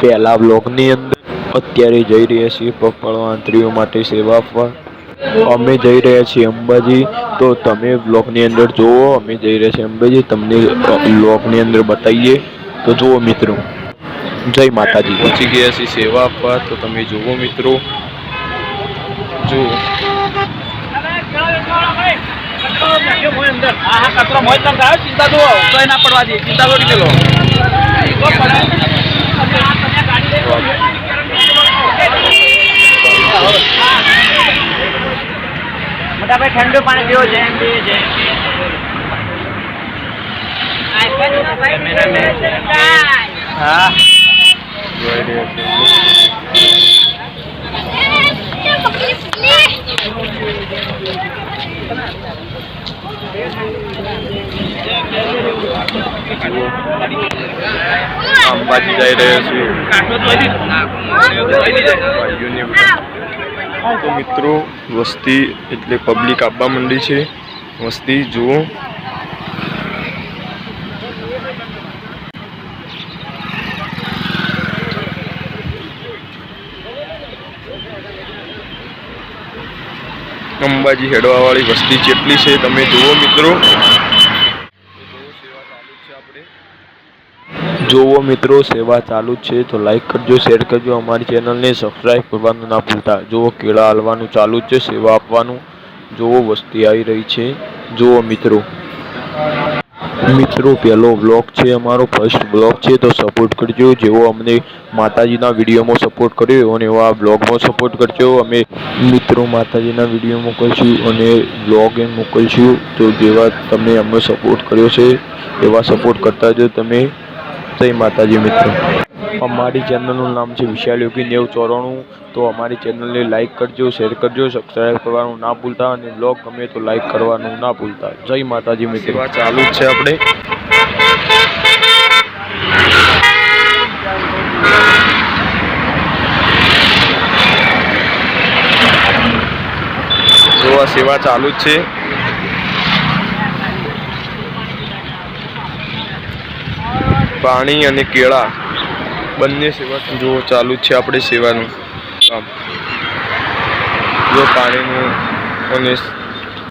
પહેલા બ્લોગની અંદર અત્યારે જઈ રહ્યા છીએ પગપાળા આંતરીઓ માટે સેવા આપવા અમે જઈ રહ્યા છીએ અંબાજી. તો તમે બ્લોગની અંદર જુઓ અમે જઈ રહ્યા છીએ અંબાજી. તમને બ્લોગની અંદર બતાવીએ. તો જુઓ મિત્રો. જય માતાજી. પહોંચી ગયા છીએ સેવા આપવા તો તમે જુઓ મિત્રો. જુઓ. ચિંતા જુઓ ના પડવા દે. ચિંતા કરી મોટા ભાઈ ઠંડુ પાણી પીવો છે એમ જેમ હા. Thank છીએ અંબાજી જઈ રહ્યા છું તો મિત્રો, વસ્તી એટલે પબ્લિક આવવા માંડી છે. વસ્તી, જુઓ. અંબાજી હેડવાવાળી વસ્તી જેટલી છે, તમે જુઓ મિત્રો. જોવો મિત્રો, સેવા ચાલુ છે, તો લાઈક કરજો શેર કરજો. અમારી ચેનલને સબસ્ક્રાઈબ કરવાનું ના ભૂલતા. જુઓ કેળા હાલવાનું ચાલુ છે, સેવા આપવાનું. જોવો વસ્તી આવી રહી છે. જુઓ મિત્રો. મિત્રો, પહેલો બ્લોગ છે અમારો ફર્સ્ટ બ્લોગ છે, તો સપોર્ટ કરજો. જેવો અમને માતાજીના વિડીયોમાં સપોર્ટ કર્યો, એવો એવા બ્લોગમાં સપોર્ટ કરજો. અમે મિત્રો માતાજીના વીડિયો મોકલશું અને બ્લોગ એમ મોકલશું. તો જેવા તમે અમને સપોર્ટ કર્યો છે, એવા સપોર્ટ કરતા જો તમે જય માતાજી મિત્રો. અમારી ચેનલનું નામ છે વિશાલ યોગી નેવ ચોરાણું. તો અમારી ચેનલને લાઈક કરજો શેર કરજો સબસ્ક્રાઈબ કરવાનું ના ભૂલતા અને બ્લોગ ગમે તો લાઈક કરવાનું ના ભૂલતા. જય માતાજી મિત્રો. ચાલુ જ છે આપણે. સેવા ચાલુ જ છે. પાણી અને કેળા બંને સેવા જો ચાલુ છે આપણે સેવાનું કામ. જો પાણીનું અને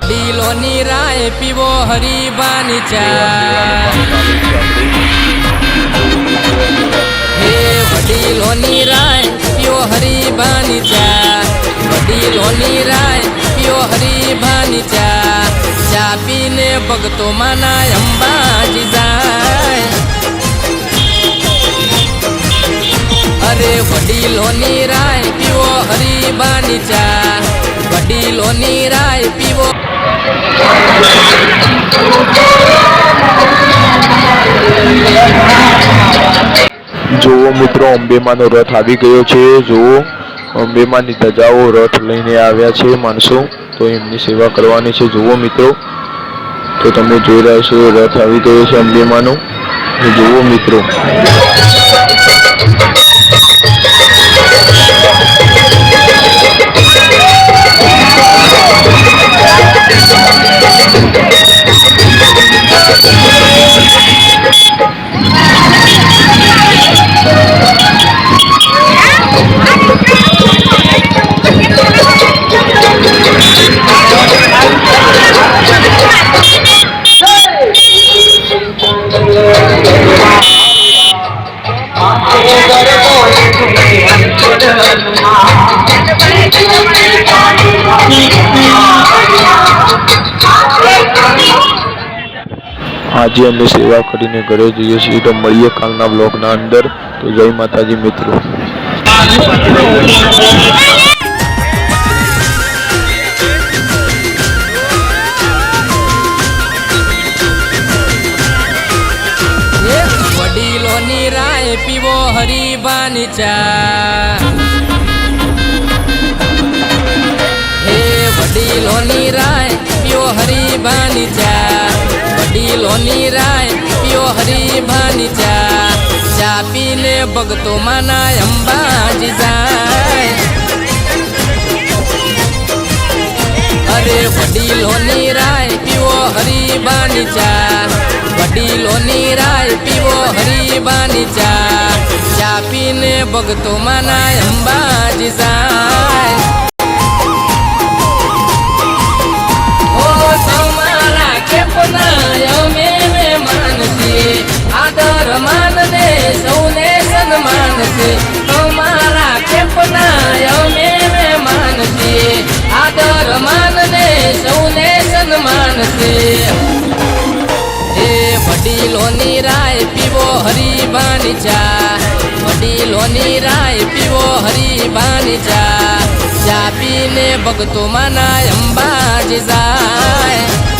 ડીલોની રાય પીવો હરીબાની ચા. વડીલોની રાય પીવો હરીબાની ચા. વડીલોની રાય પીવો હરીબાની ચા. ચા પીને ભગતો માના અંબાજી જાય. જોવો મિત્રો, અંબેમાનો રથ આવી ગયો છે. જુઓ, અંબેમાની ધજાઓ રથ લઈને આવ્યા છે માણસો, તો એમની સેવા કરવાની છે. જુઓ મિત્રો, તો તમે જોઈ રહ્યા છો, રથ આવી ગયો છે અંબેમાનો. જોવો મિત્રો. આજે અમે સેવા કરીને ઘરે જઈએ છીએ તો મળીએ કાલના બ્લોગના અંદર. તો જય માતાજી મિત્રો. વડીલોની રાય પીવો ચા. હે વડીલોની રાય વડીલોની રાય પીવો હરીબાની ચા ચા પીને ભગતો માના અંબાજી જાય. અરે વડીલોની રાય પીવો હરીબાની ચા વડીલોની રાય પીવો હરીબાની ચા ચા પીને ભગતો માના અંબાજી જાય. આદર માન દે સૌને સન્માન છે. તમારા કેપના અમે મહેમાન છે. આદર માન દે સૌને સન્માન છે. એ વડીલોની રાય પીવો હરિભાની ચા વડીલોની રાય પીવો હરિભાની ચા ચા પીને ભક્તો માના અંબાજી જાય.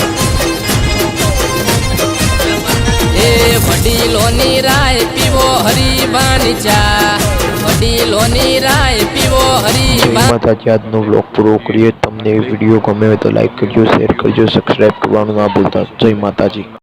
એ વડીલોની રાય પીવો હરિભાની ચા. વડીલોની રાય પીવો જય હરિભા માતાજી, આજનો બ્લોગ પૂરો કરીએ. તમને વીડિયો ગમે તો લાઈક કરજો શેર કરજો સબસ્ક્રાઈબ કરવાનું ના ભૂલતા. જય માતાજી.